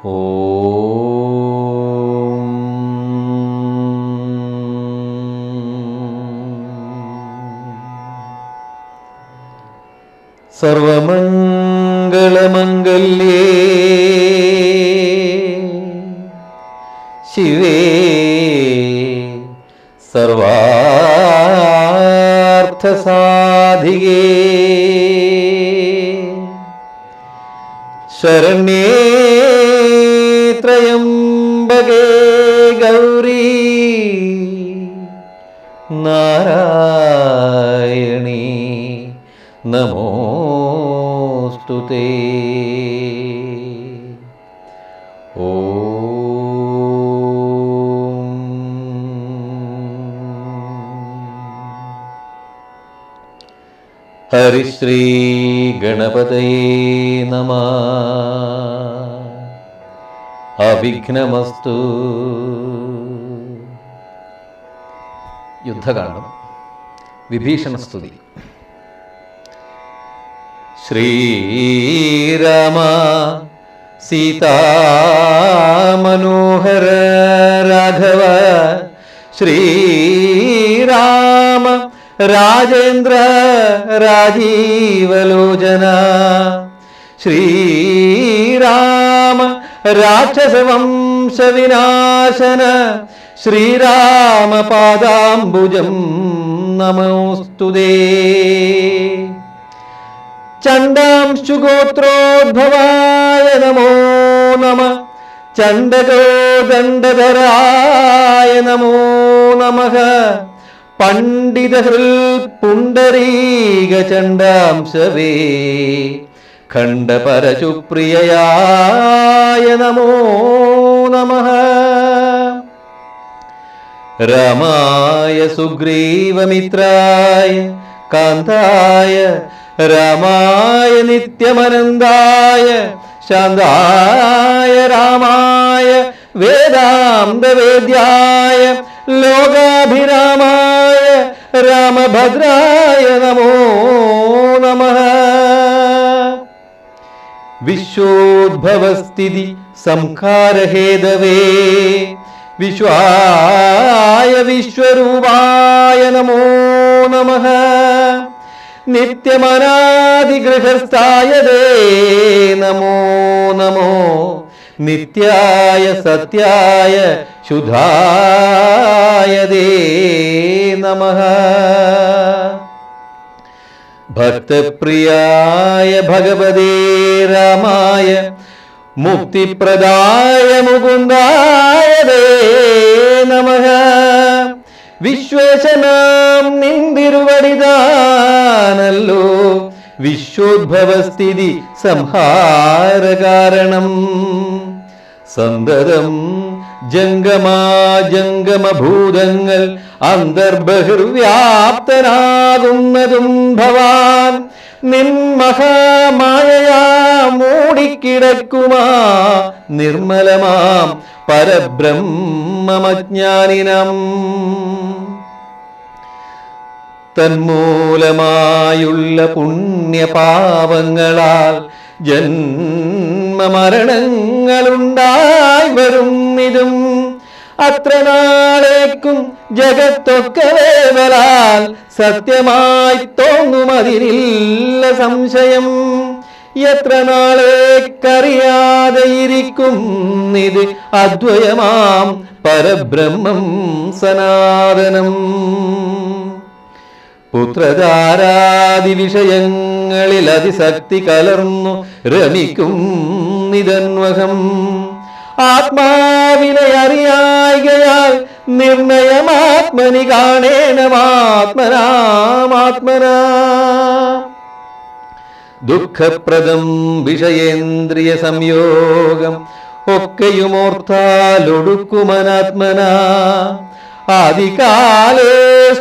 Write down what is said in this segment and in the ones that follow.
ॐ सर्वमङ्गलमङ्गल्ये शिवे सर्वार्थसाधिगे शरण्ये ಸ್ತುತೆ ಓ. ಹರಿಶ್ರೀ ಗಣಪತಯ ನಮ. ಅವಿಘ್ನಮಸ್ತು. ಯುದ್ಧಗಾಂಡ ವಿಭೀಷಣ ಸ್ತುತಿ. ശ്രീരാമ സീതാമനോഹര രാഘവ ശ്രീരാമ രാജേന്ദ്ര രാജീവലോചന ശ്രീരാമ രാക്ഷസവംശവിനാശന ശ്രീരാമ പാദാംബുജം നമോസ്തുതേ ചണ്ഡാംശുഗോത്രോദ്ഭവായ നമോ നമ. ചണ്ഡകോ ദണ്ഡധരായ നമോ നമ. പണ്ഡിതഹൃൽ പുണ്ടരീക ചണ്ഡാംശവേ. ഖണ്ഡപരശുപ്രിയയായ നമോ നമ. രാമായ സുഗ്രീവമിത്രായ കാന്തായ രാമായ നിത്യമനന്തായ ശാന്തായ രാമായ വേദാന്തവേദ്യായ ലോകാഭിരാമായ രാമഭദ്രായ നമോ നമ. വിശ്വോദ്ഭവസ്ഥിതി സംഹാരഹേതവേ വിശ്വായ വിശ്വരൂപായ നമോ നമ. നിത്യമനാദിഗൃഹസ്ഥായ നമോ നമോ. നിത്യായ സത്യായ ശുദ്ധായ നമ. ഭക്തപ്രിയായ ഭഗവതേ രാമായ മുക്തിപ്രദായ മുകുന്ദായ നമ. വിശ്വേശനാം നിന്തിരുവടിതാനല്ലോ. വിശ്വോദ്ഭവസ്ഥിതി സംഹാര കാരണം സന്തതം ജംഗമാജംഗമഭൂതങ്ങൾ അന്തർബഹിർവ്യാപ്തനാകുന്നതും ഭവാൻ. നിന്മഹാമായയാ മൂടിക്കിടക്കുമാ നിർമ്മലമാം പരബ്രഹ്മമജ്ഞാനിനം. തന്മൂലമായുള്ള പുണ്യപാപങ്ങളാൽ ജന്മമരണങ്ങളുണ്ടായി വരും ഇതും അത്ര നാളേക്കും ജഗത്തൊക്കെ വേവലാൽ സത്യമായി തോന്നുമതിനില്ല സംശയം. എത്ര നാളേക്കറിയാതെ ഇരിക്കും ഇത് അദ്വയമാം പരബ്രഹ്മം സനാതനം. പുത്രധാരാദി വിഷയങ്ങളിൽ അതിശക്തി കലർന്നു രമിക്കും നിതന്വഹം ആത്മാവിനെ അറിയായികയാൽ നിർണയമാത്മനി കാണേണമാത്മനാമാത്മനാ ദുഃഖപ്രദം വിഷയേന്ദ്രിയ സംയോഗം ഒക്കെയുമോർത്താലൊടുക്കുമനാത്മന. ആദികാലേ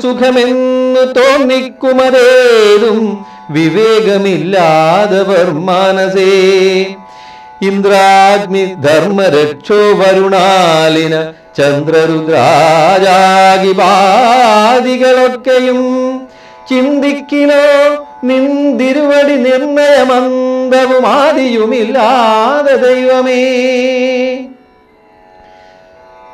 സുഖമെന്നു തോന്നിക്കുമതേതും വിവേകമില്ലാതവർ മാനസേ. ഇന്ദ്രാഗ്നി ധർമ്മരക്ഷോ വരുണാലിന ചന്ദ്രരുദ്രാജാകിപാദികളൊക്കെയും ചിന്തിക്കിലോ നിന്തിരുവടി നിർണയമന്തവും ആദിയുമില്ലാതെ ദൈവമേ.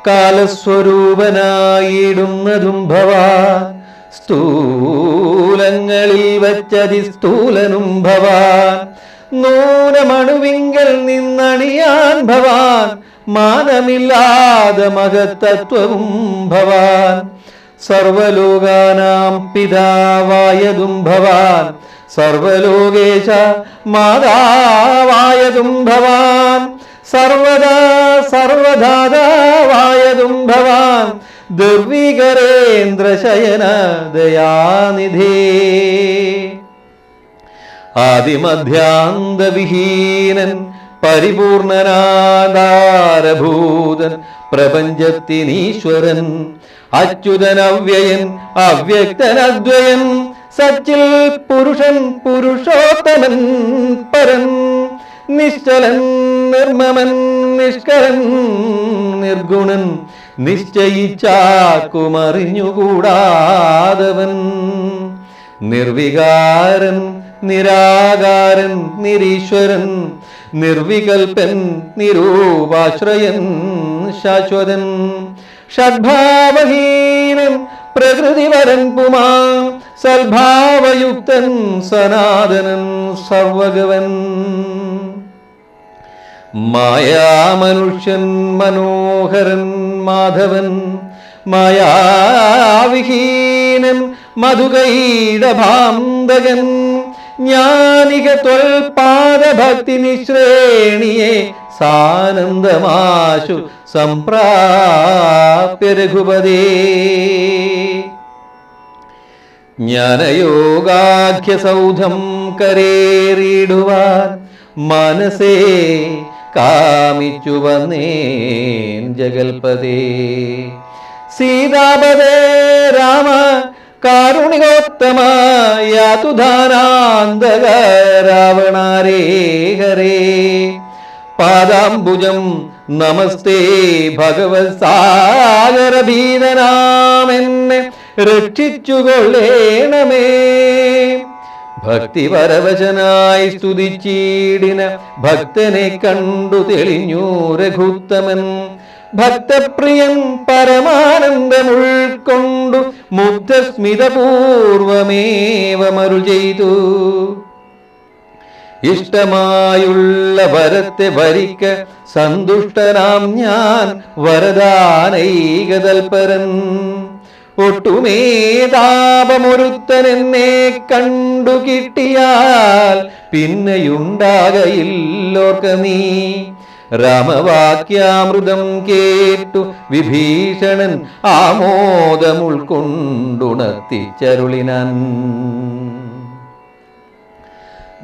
കാലസ്വരൂപനായിടുന്നതും ഭവാൻ സ്ഥൂലങ്ങളിൽ വച്ചതി സ്ഥൂലനും ഭവാൻ. നൂനമണുവിങ്കൽ നിന്നണിയാൻ ഭവാൻ. മാനമില്ലാതെ മഹത്തത്വവും ഭവാൻ. സർവലോകാനാം പിതാവായതും ഭവാൻ. സർവലോകേശ മാതാവായതും ഭവാൻ. സർവദാ സർവദാതാവായതും ഭവാൻ. ദുർവികരേന്ദ്രശയന ദയാനിധി ആദിമധ്യാന്തവിഹീനൻ പരിപൂർണനാദാരഭൂതൻ പ്രപഞ്ചത്തിനീശ്വരൻ അച്യുതനവ്യയൻ അവ്യക്തനദ്വയൻ സച്ചിൽ പുരുഷൻ പുരുഷോത്തമൻ പരൻ നിശ്ചലൻ നിർമ്മമൻ നിഷ്കരൻ നിർഗുണൻ നിശ്ചയിച്ചാക്കുമറിഞ്ഞുകൂടാതവൻ. നിർവികാരൻ നിരാകാരൻ നിരീശ്വരൻ. നിർവികൽപ്പൻ നിരൂപാശ്രയൻ ശാശ്വതൻ. ഷഡ്ഭാവഹീനൻ പ്രകൃതിവരൻ പുമാ സൽഭാവയുക്തൻ സനാതനൻ സർവഗവൻ. മായാമനുഷ്യൻ മനോഹരൻ മാധവൻ മായാവിഹീനൻ മധുകൈടഭാന്തകൻ ജ്ഞാനിക ത്വൽപാദഭക്തി നിശ്രേണിയെ സാനന്ദമാശു സംപ്രാപ്യ രഘുപതേ. ജ്ഞാനയോഗാഖ്യസൗധം കരേറിയിടുവാൻ മനസ്സേ കാമിച്ചു വന്നേൻ ജഗൽപതേ. സീതാപദേ രാമ കാരുണികോത്തമ യാതുധാനാന്തക പാദാംബുജം നമസ്തേ ഭഗവത് സാഗരഭീതനാമെന്നെ രക്ഷിച്ചുകൊള്ളേണമേ. ഭക്തിപരവശനായി സ്തുതിച്ചീടിന ഭക്തനെ കണ്ടു തെളിഞ്ഞു രഘുത്തമൻ. ഭക്തപ്രിയൻ പരമാനന്ദമുൾക്കൊണ്ടു മുഗ്ധസ്മിതപൂർവമേവമരു ചെയ്തു. ഇഷ്ടമായുള്ള വരത്തെ ഭരിക്ക സന്തുഷ്ടനാം ഞാൻ വരദാനൈകതൽപരൻ. ഒട്ടുമേ താപമൊരുത്തനെന്നെ കണ്ടു കിട്ടിയാൽ പിന്നെയുണ്ടാകയില്ലോർക്ക നീ. രാമവാക്യാമൃതം കേട്ടു വിഭീഷണൻ ആമോദമുൾക്കൊണ്ടുണർത്തിച്ചരുളിനാൻ.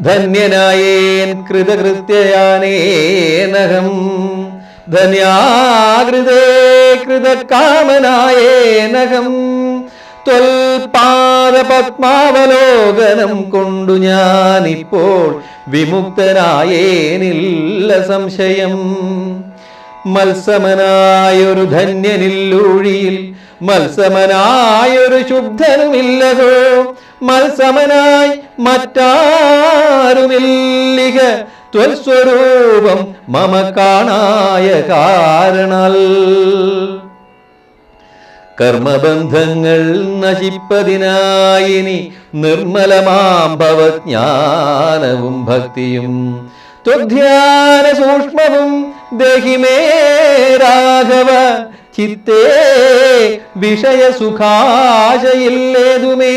ധന്യനായേൻ കൃതകൃത്യയാനേനഹം ധന്യാകൃതേ കൃതകാമനായേനഹം ത്വൽപാദപത്മാവലോകനം കൊണ്ടു ഞാനിപ്പോൾ വിമുക്തനായേനില്ല സംശയം. മത്സമനായൊരു ധന്യനില്ലൂഴിയിൽ മത്സമനായൊരു ശുദ്ധനുമില്ലതോ മത്സമനായി മറ്റാരുമില്ലിക ത്വൽസ്വരൂപം മമ കാണായ കാരണൽ. കർമ്മബന്ധങ്ങൾ നശിപ്പതിനായിനി നിർമ്മലമാം ഭവജ്ഞാനവും ഭക്തിയും. ത്വധ്യാന സൂക്ഷ്മവും ദേഹിമേ രാഘവ ചിത്തേ വിഷയസുഖാശയില്ലേതുമേ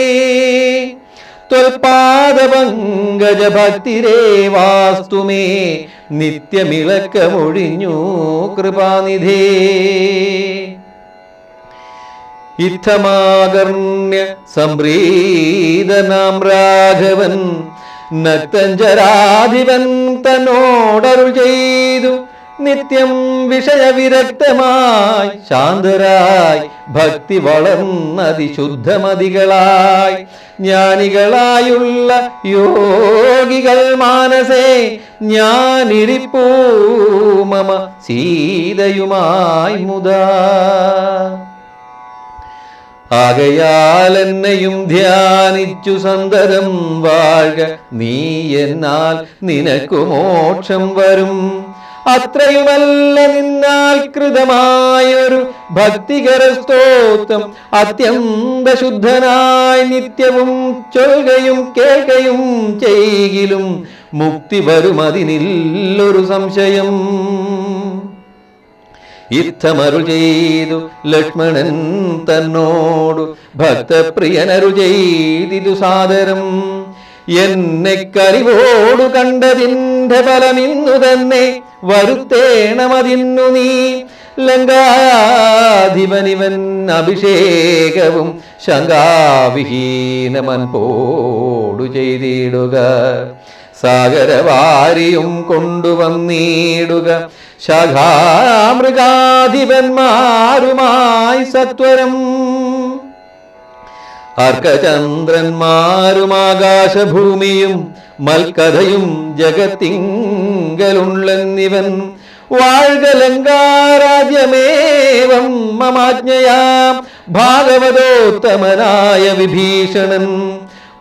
ത്വൽപാദപങ്കജ ഭക്തിരേ വാസ്തുമേ നിത്യമിളക്കമൊഴിഞ്ഞു കൃപാനിധേ. ഇത്തമാകർണ്യ സംപ്രീതനാം രാഘവൻ നക്തഞ്ചരാധിപൻ തന്നോടരുൾ ചെയ്തു നിത്യം വിഷയവിരക്തമായി ശാന്തരായി ഭക്തി വളർന്നതിശുദ്ധമതികളായി. ജ്ഞാനികളായുള്ള യോഗികൾ മാനസേ ഞാനിരിപ്പൂ മമ സീതയുമായി മുതാ. ആകയാൽ എന്നെയും ധ്യാനിച്ചു സന്തരം വാഴ നീ എന്നാൽ നിനക്കു മോക്ഷം വരും. അത്രയുമല്ല നിന്നാൽ കൃതമായൊരു ഭക്തികര സ്തോത്രം. അത്യന്ത ശുദ്ധനായി നിത്യവും ചൊൽകയും കേൾക്കയും ചെയ്യിലും മുക്തി വരും അതിനില്ലൊരു സംശയം. ഇത്തമരു ചെയ്തു ലക്ഷ്മണൻ തന്നോടു ഭക്തപ്രിയനരു ചെയ്തിതു സാദരം. എന്നെ കരിവോടു കണ്ടതിന്റെ ഫലമിന്നു തന്നെ വരുത്തേണമതിന്നു നീ. ലങ്കാധിപനിവൻ അഭിഷേകവും ശങ്കാവിഹീനമൻ പോടു ചെയ്തിടുക. സാഗരവാരിയും കൊണ്ടുവന്നിടുക. ശാഖാമൃഗാധിപന്മാരുമായി സത്വരം അർക്കചന്ദ്രന്മാരും ആകാശഭൂമിയും മൽക്കഥയും ജഗത്തിങ്കലുള്ളെന്നിവൻ. വാഴ്കലങ്കാരാജ്യമേവം മമാജ്ഞയാ ഭാഗവതോത്തമനായ വിഭീഷണൻ.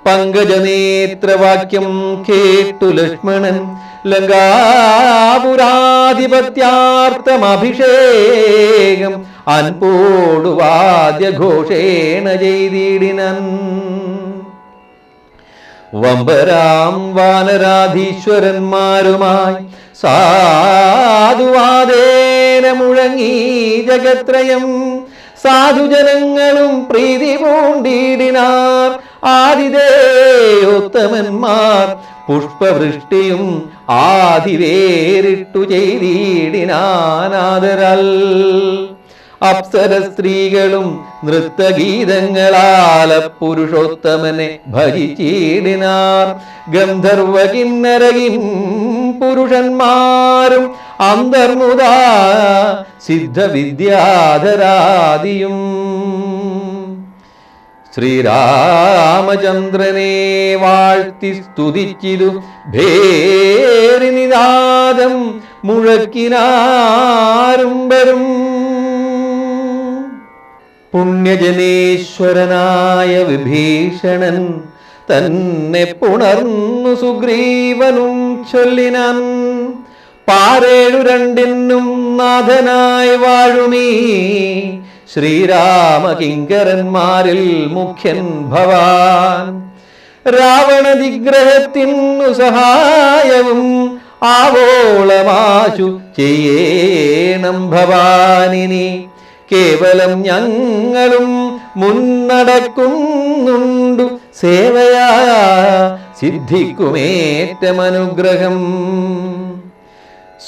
പങ്കജനേത്രവാക്യം കേട്ടു ലക്ഷ്മണൻ. ലങ്കാപുരാധിപത്യാർത്ഥമഭിഷേകം അൻപോടുവാദ്യഘോഷേണ ചെയ്തിടിനൻ. വമ്പരാം വാനരാധീശ്വരന്മാരുമായി സാധുവാദേന മുഴങ്ങി ജഗത്രയം. സാധുജനങ്ങളും പ്രീതി പൂണ്ടിടിനാർ. ആദിദേയോത്തമന്മാർ പുഷ്പവൃഷ്ടിയും ആദിവേറിട്ടു ചെയ്തിടിനാനാദരൽ. അപ്സര സ്ത്രീകളും നൃത്തഗീതങ്ങളാല പുരുഷോത്തമനെ ഭജിച്ചിടിനാർ ഗന്ധർവ കിന്നരകിം പുരുഷന്മാരും അന്തർമുദാ സിദ്ധവിദ്യാധരാദിയും. ശ്രീരാമചന്ദ്രനെ വാഴ്ത്തി സ്തുതിച്ചിതു ഭേരിനിനാദം. മുഴക്കിനാരും വരും പുണ്യജനേശ്വരനായ വിഭീഷണൻ തന്നെ പുണർന്നു സുഗ്രീവനും ചൊല്ലിനാൻ. പാരേഴു രണ്ടിനും നാഥനായി വാഴുമീ ശ്രീരാമകിങ്കരന്മാരിൽ മുഖ്യൻ ഭവാൻ. രാവണ നിഗ്രഹത്തിനു സഹായവും ആവോളമാശു ചെയ്യേണം ഭവാനിനി. കേവലം ഞങ്ങളും മുന്നടക്കുന്നുണ്ടു. സേവയാ സിദ്ധിക്കുമേറ്റമനുഗ്രഹം.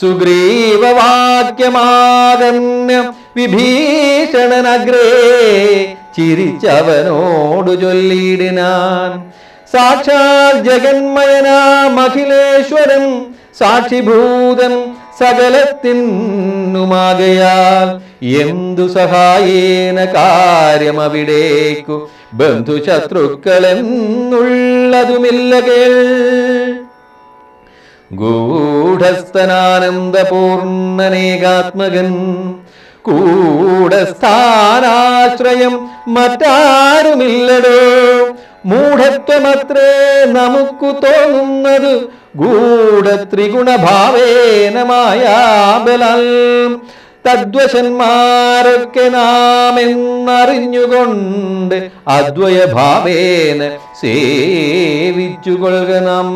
സുഗ്രീവവാക്യമാകന്യ വിഭീഷണനഗ്രേ ചിരിച്ചവനോടു ചൊല്ലിയിടിനാൻ. സാക്ഷാൽ ജഗന്മയനാമഖിലേശ്വരൻ സാക്ഷിഭൂതൻ സകലത്തിനുമാകയാൽ എന്തു സഹായേന കാര്യമവിടേക്കു? ബന്ധുശത്രുക്കളെന്നുള്ളതുമില്ല കേൾ. ഗൂഢസ്ഥനാനന്ദപൂർണനേകാത്മകൻ. കൂടസ്ഥാനാശ്രയം മറ്റാരുമില്ലടോ? മൂഢത്വമത്രേ നമുക്കു തോന്നുന്നത് ഗൂഢത്രിഗുണഭാവേനമായാബലാൽ തദ്വശന്മാരൊക്കെ നാം എന്നറിഞ്ഞുകൊണ്ട് അദ്വയഭാവേന സേവിച്ചുകൊള്ളുക നാം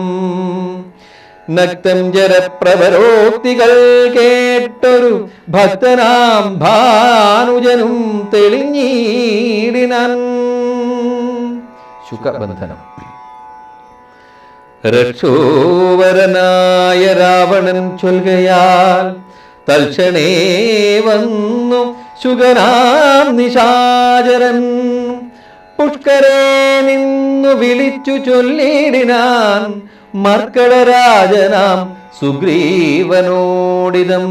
നക്തം ജരപ്രവരോക്തികൾ കേട്ടൊരു ഭക്തനാം ഭാനുജനും തെളിഞ്ഞീടിനാൻ. ശുഖബന്ധനം. രക്ഷോവരനായ രാവണൻ ചൊൽകയാൽ തൽക്ഷണേ വന്നു ശുഗനാം നിശാചരൻ. പുഷ്കരെ നിന്നു വിളിച്ചു ചൊല്ലിടിനാൻ മർക്കടരാജനാം സുഗ്രീവനോടിതം.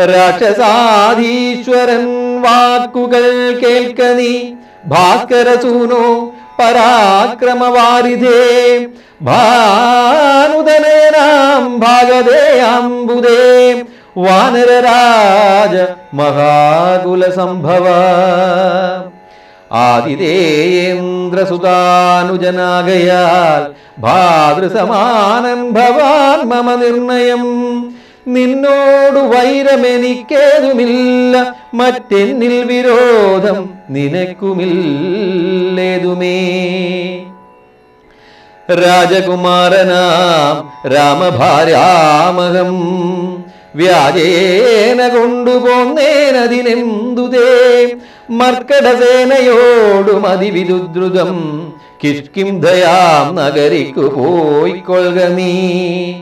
രാക്ഷസാധീശ്വരൻ വാക്കുകൾ കേൾക്ക നീ. ഭാസ്കരസൂനോ പരാക്രമവാരിധേ. ഭാനുദനാം ഭാഗതേ അംബുദേ വാനരരാജ മഹാകുല സംഭവ. ആതിഥേയേന്ദ്രസുതാനുജനാകയാൽ ഭാതൃസമാനൻ ഭവാൻ മമ നിർണയം. നിന്നോടു വൈരമെനിക്കേതുമില്ല മറ്റെന്നിൽ വിരോധം നിനക്കുമില്ലേതുമേ. രാജകുമാരനാം രാമഭാര്യാമഹം വ്യാജേന കൊണ്ടുപോന്നേനതിനെന്തുതേ മർക്കടസേനയോടും കിഷ്കിം കിഷ്കിംധയാം നഗരിക്കു പോയിക്കൊള്ളുക നീ.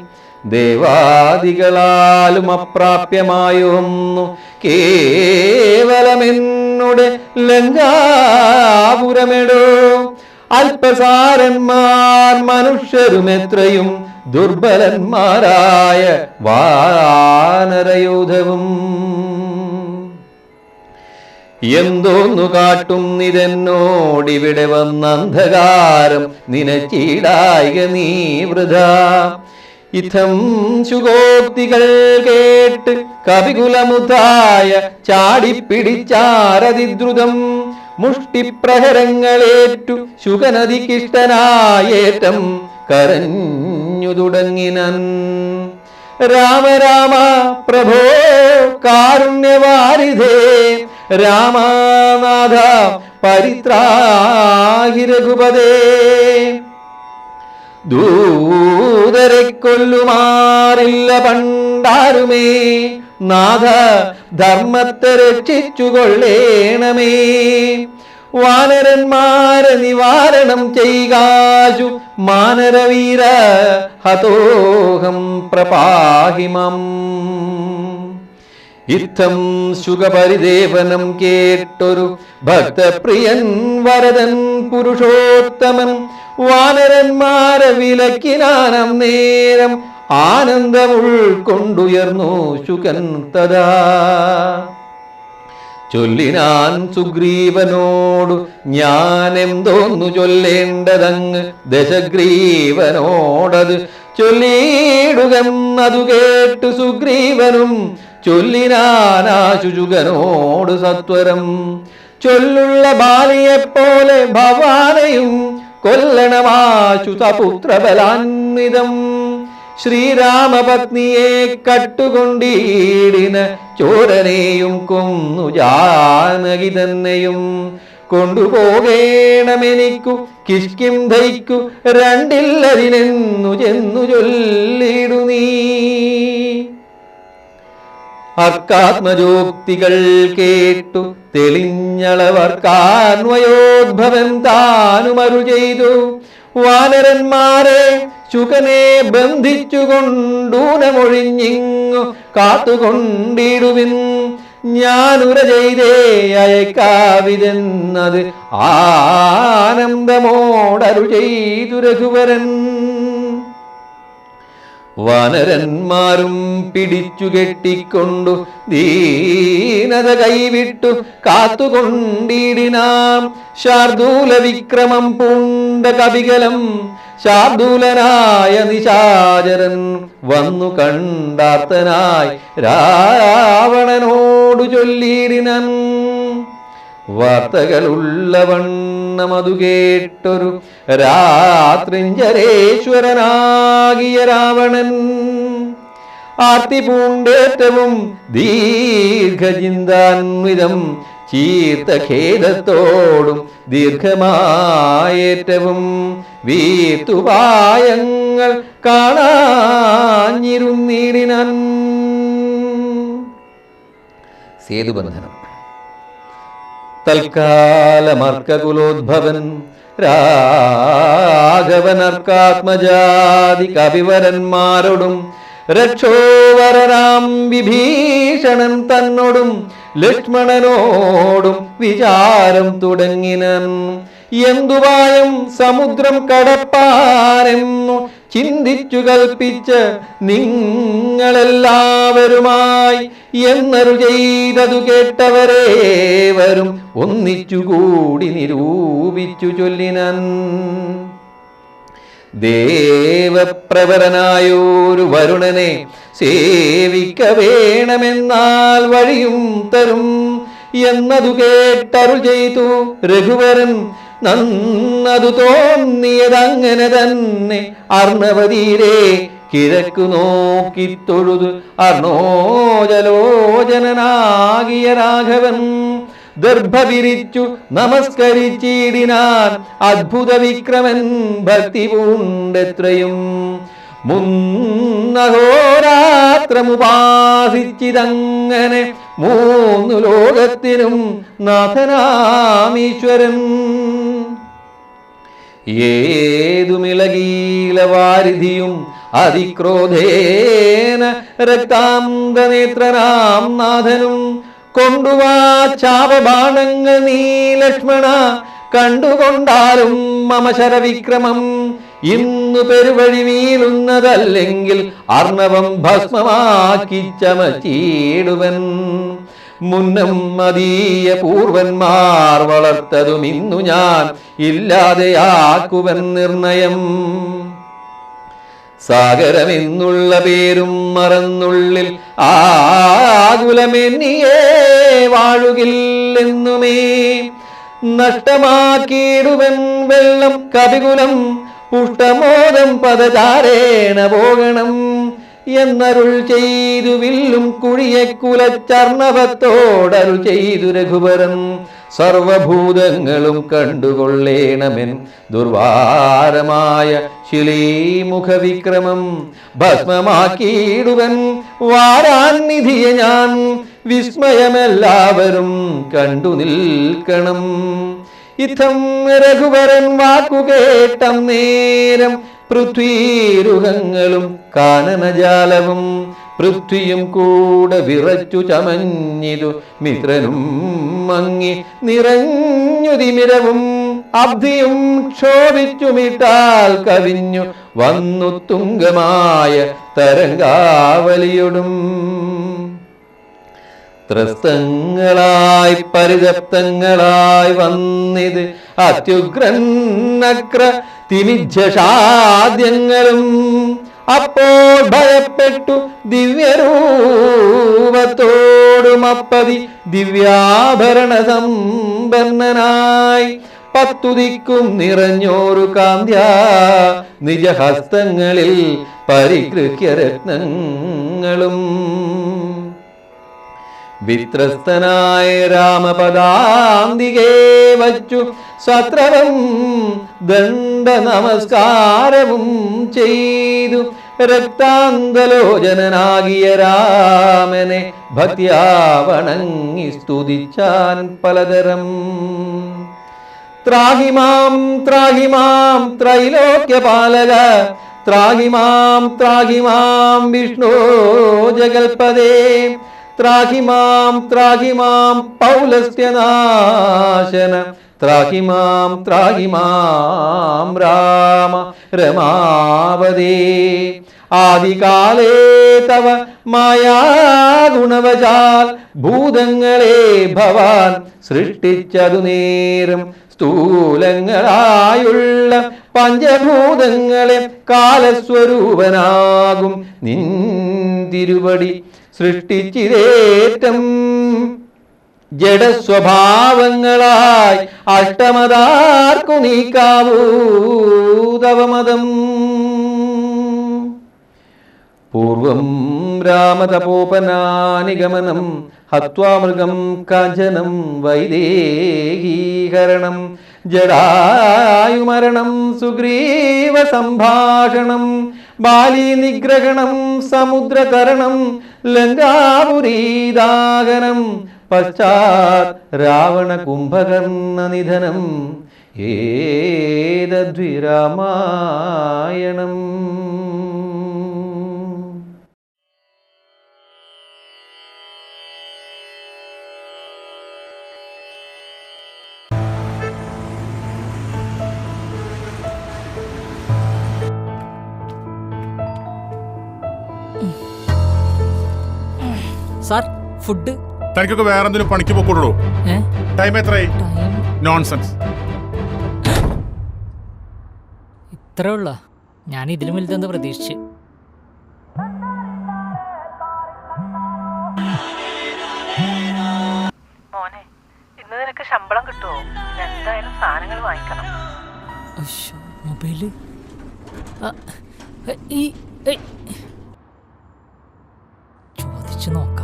ദേവാദികളാലും അപ്രാപ്യമായൊന്നു കേവലമെന്നുടെ ലങ്കാപുരമെടോ. അല്പസാരന്മാർ മനുഷ്യരുമെത്രയും ദുർബലന്മാരായ വാനരയൂഥവും എന്തോന്നു കാട്ടും നിതെന്നോടിവിടെ വന്ന അന്ധകാരം? നിനച്ചീടായിക നീ വൃഥ ഇഥം ശുഗോക്തികൾ കേട്ട് കവികുലമുതായ ചാടിപ്പിടിച്ചാരതിദ്രുതം. മുഷ്ടിപ്രഹരങ്ങളേറ്റു ശുഗനദിക്കിഷ്ടനായേറ്റം കരഞ്ഞു തുടങ്ങിനൻ രാമ രാമ പ്രഭോ കാരുണ്യവാരിധേ. രാമനാഥ പരിത്രാഹി രഘുപതേ. ദൂതരെ കൊല്ലുമാറില്ല പണ്ടാരുമേ. നാഥ ധർമ്മത്തെ രക്ഷിച്ചുകൊള്ളേണമേ. വാനരന്മാരെ നിവാരണം ചെയ്യാശു മാനരവീര ഹതോഹം പ്രപാഹിമം. ഇത്തം സുഖപരിദേവനം കേട്ടൊരു ഭക്തപ്രിയൻ വരദൻ പുരുഷോത്തമൻ. വാനരന്മാരെ വിലക്കിനാനം നേരം ആനന്ദം ഉൾക്കൊണ്ടുയർന്നു ശുകൻ തഥാ. ചൊല്ലിനാൻ സുഗ്രീവനോടു ഞാൻ എന്തോന്നു ചൊല്ലേണ്ടതങ്ങ് ദശഗ്രീവനോടത് ചൊല്ലിയിടുകെന്നതു കേട്ട് സുഗ്രീവനും ചൊല്ലിനാനാശുചുകനോട് സത്വരം. ചൊല്ലുള്ള ബാലിയെപ്പോലെ ഭവാനയും കൊല്ലണമാശുതപുത്രബലാന്വിതം ശ്രീരാമപത്നിയെ കട്ടുകൊണ്ടീടിന് ചോരനെയും കൊന്നു ജാനകി തന്നെയും. കൊണ്ടുപോകേണമെനിക്കു കിഷ്കിം ധരിക്കു രണ്ടില്ലതിനെന്നു ചെന്നു ചൊല്ലിടു നീ. അക്കാത്മജോക്തികൾ കേട്ടു തെളിഞ്ഞളവർക്കാന്വയോദ്ഭവൻ താനുമരു ചെയ്തു. വാനരന്മാരെ ശുകനെ ബന്ധിച്ചുകൊണ്ടൂനമൊഴിഞ്ഞിങ്ങു കാത്തുകൊണ്ടിടുവിൻ. ഞാനുര ചെയ്തേ അയക്കാവിതെന്നത് ആനന്ദമോടരു ചെയ്തു രഘുവരൻ. വാനരന്മാരും പിടിച്ചു കെട്ടിക്കൊണ്ടു ദീനത കൈവിട്ടു കാത്തുകൊണ്ടിടിനാം. ശാർദൂല വിക്രമം പൂണ്ട കപികലം ശാർദൂലനായ നിശാചരൻ വന്നു കണ്ടാർത്തനായി രാവണനോടു ചൊല്ലിടിനൻ വാർത്തകളുള്ളവണ്ണമതു കേട്ടൊരു രാത്രിഞ്ചരേശ്വരനാകിയ രാവണൻ. ആർത്തി പൂണ്ടേറ്റവും ചീർത്ത ഖേദത്തോടും ദീർഘമായേറ്റവും വീർത്തുപായങ്ങൾ കാണാഞ്ഞിരുന്നിടിനൻ സേതുബന്ധനം. തൽക്കാലമർക്കകുലോദ്ഭവൻ രാഘവനർക്കാത്മജാതി കവിവരന്മാരോടും രക്ഷോവരനാം വിഭീഷണൻ തന്നോടും ലക്ഷ്മണനോടും വിചാരം തുടങ്ങിനൻ. എന്തുവായും സമുദ്രം കടപ്പാനെന്നു ചിന്തിച്ചു കൽപ്പിച്ച് നിങ്ങളെല്ലാവരുമായി എന്നരു ചെയ്തതു കേട്ടവരേവരും ഒന്നിച്ചുകൂടി നിരൂപിച്ചു ചൊല്ലിനൻ ദേവപ്രവരനായൊരു വരുണനെ സേവിക്ക വേണമെന്നാൽ വഴിയും തരും എന്നതു കേട്ടരുൾ ചെയ്തു രഘുവരൻ നന്നതു തോന്നിയതങ്ങനെ തന്നെ അർണവതീരെ കിഴക്കു നോക്കി തൊഴുതു അർണോജലോചനാകിയ രാഘവൻ. ദർഭവിരിച്ചു നമസ്കരിച്ചിടിനാൻ അദ്ഭുത വിക്രമൻ ഭക്തി പൂണ്ടെത്രയും മുന്നഹോരാത്രമുപാസിച്ചിതങ്ങനെ മൂന്നു ലോകത്തിനും നാഥനാമീശ്വരൻ. ഏതുമിളകീല വാരിധിയും അതിക്രോധേന രക്താന്തനേത്രനാം നാഥനും കൊണ്ടുവാ ചാപബാണങ്ങൾ നീ ലക്ഷ്മണ കണ്ടുകൊണ്ടാലും മമശരവിക്രമം ഇന്നു പെരുവഴി വീഴുന്നതല്ലെങ്കിൽ അർണവം ഭസ്മമാക്കി ചമച്ചീടുവൻ. മുന്നം മതീയ പൂർവന്മാർ വളർത്തതും ഇന്നു ഞാൻ ഇല്ലാതെയാക്കുവൻ നിർണയം. സാഗരമെന്നുള്ള പേരും മറന്നുള്ളിൽ ആകുലമെന്നിയേ വാഴുകില്ലെന്നുമേ. നഷ്ടമാക്കിയിടുവൻ വെള്ളം കവികുലം പുഷ്ടമോദം പദചാരേണ പോകണം. എന്നരുൾ ചെയ്തു വില്ലും കുഴിയെ കുലച്ചർണവത്തോടരുൾ ചെയ്തു രഘുവരൻ സർവഭൂതങ്ങളും കണ്ടുകൊള്ളേണമെൻ ദുർവാരമായ ശിലീമുഖവിക്രമം ഭസ്മമാക്കിയിടുവൻ വാരാൻ നിധിയെ ഞാൻ. വിസ്മയമെല്ലാവരും കണ്ടു നിൽക്കണം. ഇത്തം രഘുവരൻ വാക്കുകേട്ടം നേരം പൃഥ്വീരുഹങ്ങളും കാനനജാലവും പൃഥ്വിയും കൂടെ വിറച്ചു ചമഞ്ഞിതു മിത്രനും മങ്ങി നിറഞ്ഞുതിമിരവും അബ്ധിയും ക്ഷോഭിച്ചുമിട്ടാൽ കവിഞ്ഞു വന്നു തുങ്കമായ തരംഗാവലിയൊടും. ത്രസ്തങ്ങളായി പരിതപ്തങ്ങളായി വന്നിത് അത്യുഗ്രന്നക്ര തിമിജാദ്യങ്ങളും അപ്പോൾ ഭയപ്പെട്ടു ദിവ്യരൂപത്തോടും അപ്പതി ദിവ്യാഭരണ സമ്പന്നനായി. പത്തുതിക്കും നിറഞ്ഞോരു കാന്ത്യ നിജഹസ്തങ്ങളിൽ പരിഗൃഹ്യ രത്നങ്ങളും വിത്രസ്തനായ രാമപദാന്തികേ വച്ചു സത്രവും ദണ്ഡ നമസ്കാരവും ചെയ്തു. രക്താന്തലോചനാകിയ രാമനെ ഭക്തിയാവണങ്ങി സ്തുതിച്ചാൻ പലതരം. ത്രാഹിമാം ത്രാഹിമാം ത്രൈലോക്യപാലക. ത്രാഹിമാം ത്രാഹിമാം വിഷ്ണു ജഗൽപദേ ത്രാഹിമാം ത്രാഹിമാം പൗലസ്ത്യനാശന. ത്രാഹിമാം ത്രാഹിമാം രാമ രമാവതേ. ആദികാലേ തവ മായാഗുണവചാൽ ഭൂതങ്ങളെ ഭവാൻ സൃഷ്ടിച്ചതു നേരം. സ്ഥൂലങ്ങളായുള്ള പഞ്ചഭൂതങ്ങളെ കാലസ്വരൂപനാകും നിൻ തിരുവടി. സൃഷ്ടിച്ചിരേറ്റം ജഡസ്വഭാവങ്ങളായി അഷ്ടമതാർക്കു നീക്കാവൂതവമതം പൂർവം രാമതപോപനാനിഗമനം ഹത്വാമൃഗം കാഞ്ചനം വൈദേഹീകരണം ജടായുമരണം സുഗ്രീവ സംഭാഷണം ബാലി നിഗ്രഹണം സമുദ്രതരണം ലങ്കാപുരീദാഹനം പശ്ചാത് രാവണ കുംഭകർണ നിധനം ഏതദ്വിരാമായണം. സാർ ഫുഡ് തനിക്കൊക്കെ വേറെ എന്തെങ്കിലും പണിക്ക് പോക്കുള്ളൂ ടൈം എത്രയായി? നോൺസെൻസ് ഇത്രേ ഉള്ള. ഞാൻ ഇതിലും വലുതെന്ന് പ്രതീക്ഷിച്ച്. മോനെ എന്തായാലും സാധനങ്ങൾ വാങ്ങിക്കണം. മൊബൈൽ. ചോദിച്ചു നോക്കാം.